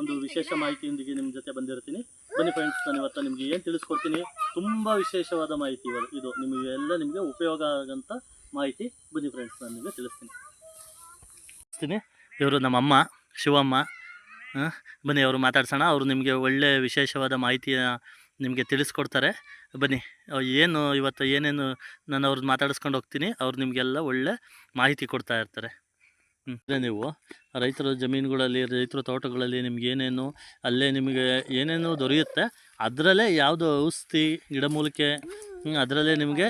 ಒಂದು ವಿಶೇಷ ಮಾಹಿತಿಯೊಂದಿಗೆ ನಿಮ್ಮ ಜೊತೆ ಬಂದಿರ್ತೀನಿ. ಬನ್ನಿ ಫ್ರೆಂಡ್ಸ್ ನಾನು ಇವತ್ತು ನಿಮಗೆ ಏನು ತಿಳಿಸ್ಕೊಡ್ತೀನಿ? ತುಂಬ ವಿಶೇಷವಾದ ಮಾಹಿತಿ ಇವರು ಇದು. ನಿಮಗೆ ಎಲ್ಲ ನಿಮಗೆ ಉಪಯೋಗ ಆಗೋಂಥ ಮಾಹಿತಿ ಬನ್ನಿ ಫ್ರೆಂಡ್ಸ್ ನಾನು ನಿಮಗೆ ತಿಳಿಸ್ತೀನಿ. ಇವರು ನಮ್ಮ ಅಮ್ಮ ಶಿವಮ್ಮ ಬನ್ನಿ ಅವರು ಮಾತಾಡ್ಸೋಣ. ಅವರು ನಿಮಗೆ ಒಳ್ಳೆಯ ವಿಶೇಷವಾದ ಮಾಹಿತಿಯ ನಿಮಗೆ ತಿಳಿಸ್ಕೊಡ್ತಾರೆ. ಬನ್ನಿ ಏನು ಇವತ್ತು ಏನೇನು ನಾನು ಅವ್ರದ್ದು ಮಾತಾಡಿಸ್ಕೊಂಡು ಹೋಗ್ತೀನಿ ಅವ್ರು ನಿಮಗೆಲ್ಲ ಒಳ್ಳೆ ಮಾಹಿತಿ ಕೊಡ್ತಾ ಇರ್ತಾರೆ. ನೀವು ರೈತರ ಜಮೀನುಗಳಲ್ಲಿ ರೈತರ ತೋಟಗಳಲ್ಲಿ ನಿಮ್ಗೆ ಏನೇನು ಅಲ್ಲೇ ನಿಮಗೆ ಏನೇನು ದೊರೆಯುತ್ತೆ ಅದರಲ್ಲೇ ಯಾವುದು ಔಷಧಿ ಗಿಡಮೂಲಿಕೆ ಅದರಲ್ಲೇ ನಿಮಗೆ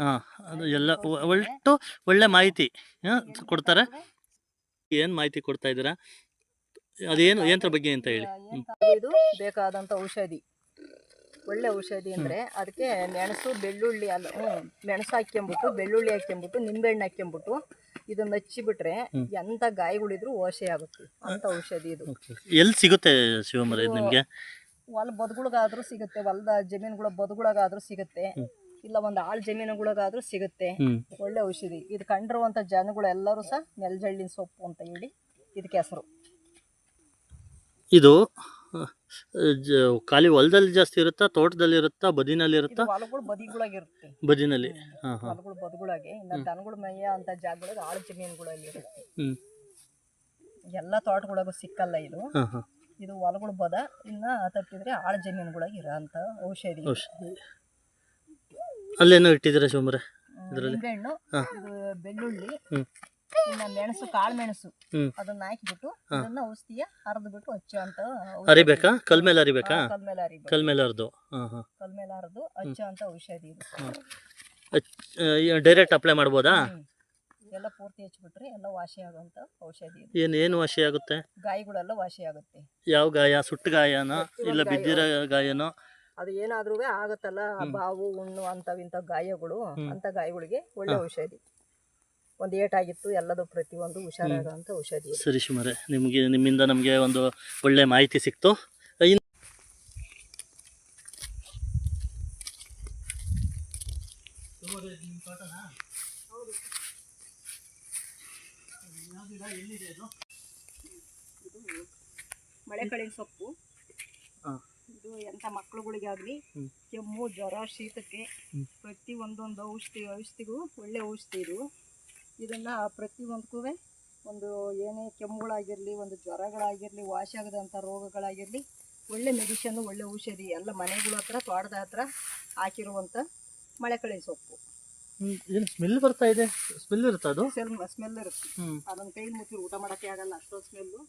ಹಾಂ ಅದು ಎಲ್ಲ ಒಟ್ಟು ಒಳ್ಳೆ ಮಾಹಿತಿ ಹಾಂ ಕೊಡ್ತಾರೆ. ಏನು ಮಾಹಿತಿ ಕೊಡ್ತಾ ಇದ್ದೀರಾ? ಅದೇನು ಏನರ ಬಗ್ಗೆ ಅಂತ ಹೇಳಿ. ಇದು ಬೇಕಾದಂಥ ಔಷಧಿ. ಒಳ್ಳೆ ಔಷಧಿ ಅಂದರೆ ಅದಕ್ಕೆ ಮೆಣಸು ಬೆಳ್ಳುಳ್ಳಿ ಅಲ್ಲ ಹ್ಞೂ ಮೆಣಸು ಹಾಕ್ಕೊಂಬಿಟ್ಟು ಬೆಳ್ಳುಳ್ಳಿ ಹಾಕ್ಕೊಂಬಿಟ್ಟು ನಿಂಬೆಹಣ್ಣು ಹಾಕ್ಕೊಂಬಿಟ್ಟು ಇದನ್ನ ಹಚ್ಚಿಬಿಟ್ರೆ. ಎಂತ ಗಾಯಗಳಿದ್ರು ವಾಸಿ ಆಗುತ್ತೆ. ಅಂತ ಔಷಧಿ ಇದು. ಎಲ್ಲಿ ಸಿಗುತ್ತೆ ಶಿವಮರ ನಿಮಗೆ? ಹೊಲ ಬದುಗಳಿಗಾದ್ರೂ ಸಿಗುತ್ತೆ ಹೊಲದ ಜಮೀನುಗಳ ಬದುಗಳಿಗಾದ್ರೂ ಸಿಗುತ್ತೆ ಇಲ್ಲ ಒಂದು ಆಳ್ ಜಮೀನುಗಳಿಗಾದ್ರೂ ಸಿಗುತ್ತೆ. ಒಳ್ಳೆ ಔಷಧಿ. ಇದು ಕಂಡಿರುವಂತ ಜನಗಳು ಎಲ್ಲರೂ ಸಹ ನೆಲಜಳ್ಳಿನ ಸೊಪ್ಪು ಅಂತ ಹೇಳಿ ಇದಕ್ಕೆ ಹೆಸರು. ಇದು ಜ ಖಾಲಿ ಹೊಲದಲ್ಲಿ ಜಾಸ್ತಿ ಇರುತ್ತಾ ತೋಟದಲ್ಲಿ ಇರುತ್ತಾ ಬದಿನಲ್ಲಿ ಇರುತ್ತಾ? ಹೊಲಗಳು ಬದಿಗಳಾಗಿರುತ್ತೆ. ಬದಿನಲ್ಲಿ. ಹಾಂ ಹಾಂ. ಹೊಲಗಳು ಬದುಗಳಾಗೆ ಇನ್ನು ದನಗಳು ಮೇಯ ಅಂತ ಜಾಗಗಳಿಗೆ ಆಳು ಜಮೀನುಗಳಲ್ಲಿ ಇರುತ್ತೆ ಹ್ಞೂ ಎಲ್ಲ ತೋಟಗಳಿಗೂ ಸಿಕ್ಕಲ್ಲ ಇದು. ಹಾಂ ಹಾಂ. ಇದು ಹೊಲಗಳು ಬದ ಇನ್ನ ತಪ್ಪಿದ್ರೆ ಆಳು ಜಮೀನುಗಳಾಗಿ ಇರೋ ಅಂತ ಔಷಧಿ. ಔಷಧಿ. ಅಲ್ಲೇನೋ ಇಟ್ಟಿದ್ರೆ ಶಿವಮರ ಇದರಲ್ಲಿ? ನಿಂಬೆಹಣ್ಣು. ಇದು ಬೆಳ್ಳುಳ್ಳಿ. ಹ್ಮ್. ಇನ್ನ ಮೆಣಸು ಕಾಳು ಮೆಣಸು. ಹ್ಮ್. ಅದನ್ನ ಹಾಕಿಬಿಟ್ಟು. ಅದನ್ನ ಔಷಧಿಯ ಹರಿದು ಬಿಟ್ಟು ಹಚ್ಚೋ ಅಂತ ಹರಿಬೇಕಾ ಕಲ್ ಮೇಲೆ ಅರಿಬೇಕಾ? ಕಲ್ ಮೇಲೆ ಅರಿಬೇಕು. ಕಲ್ ಮೇಲೆ ಅರ್ದು. ಹಾಂ ಹಾಂ. ಕಲ್ ಮೇಲೆ ಹರಿದು ಹಚ್ಚೋ ಅಂತ ಔಷಧಿ ಇದು. ಡೈರೆಕ್ಟ್ ಅಪ್ಲೈ ಮಾಡ್ಬೋದಾ? ಹ್ಮ್. ಎಲ್ಲ ಪೂರ್ತಿ ಹಚ್ಬಿಟ್ರೆ ಎಲ್ಲ ವಾಸಿ ಆಗುವಂತ ಔಷಧಿ ಇದು. ಏನು ಏನು ವಾಸಿ ಆಗುತ್ತೆ? ಗಾಯಗಳೆಲ್ಲ ವಾಸಿ ಆಗುತ್ತೆ. ಯಾವ ಗಾಯ? ಸುಟ್ಟು ಗಾಯನ? ಇಲ್ಲ. ಬಿದ್ದಿರೋ ಗಾಯನೋ? ಅದು ಏನಾದ್ರೂ ಆಗುತ್ತಲ್ಲ. ಬಾವು ಹುಣ್ಣು ಅಂತವಿಂತ ಗಾಯಗಳು. ಅಂತ ಗಾಯಗಳಿಗೆ ಒಳ್ಳೆ. ಔಷಧಿ. ಒಂದು ಏಟಾಗಿತ್ತು ಎಲ್ಲದು ಪ್ರತಿಯೊಂದು ಹುಷಾರಾಗುವಂಥ ಔಷಧಿ. ಸರಿ ಶಿವಮರೆ ನಿಮಗೆ ನಿಮ್ಮಿಂದ ನಮಗೆ ಒಂದು ಒಳ್ಳೆ ಮಾಹಿತಿ ಸಿಕ್ತು. ಮಳೆ ಮಳೆಕಳಿನ ಸೊಪ್ಪು. ಹಾ. ಇದು ಎಂಥ ಮಕ್ಳುಗಳಿಗೆ ಆಗ್ಲಿ ಕೆಮ್ಮು ಜ್ವರ ಶೀತಕ್ಕೆ ಪ್ರತಿ ಒಂದೊಂದು ಔಷಧಿ ಔಷಧಿಗೂ ಒಳ್ಳೆ ಔಷಧಿ ಇದು. ಇದನ್ನು ಪ್ರತಿಯೊಂದಕ್ಕೂ ಒಂದು ಏನೇ ಕೆಮ್ಮುಗಳಾಗಿರಲಿ ಒಂದು ಜ್ವರಗಳಾಗಿರಲಿ ವಾಸಿ ಆಗದಂಥ ರೋಗಗಳಾಗಿರಲಿ ಒಳ್ಳೆ ಮೆಡಿಷನ್ನು ಒಳ್ಳೆ ಔಷಧಿ ಎಲ್ಲ ಮನೆಗಳ ಹತ್ರ ತೋಟದ ಹತ್ರ ಹಾಕಿರುವಂಥ ಮಳೆಕಳೆ ಸೊಪ್ಪು. ಏನು ಸ್ಮೆಲ್ ಬರ್ತಾ ಇದೆ? ಸ್ಮೆಲ್ ಇರುತ್ತೆ ಅದು? ಸ್ಮೆಲ್ ಸ್ಮೆಲ್ ಇರುತ್ತೆ. ಅದೊಂದು ಅದನ್ನ ಕೈ ಮುಚ್ಚಿ ಊಟ ಮಾಡೋಕ್ಕೆ ಆಗಲ್ಲ ಅಷ್ಟೊಂದು ಸ್ಮೆಲ್ಲು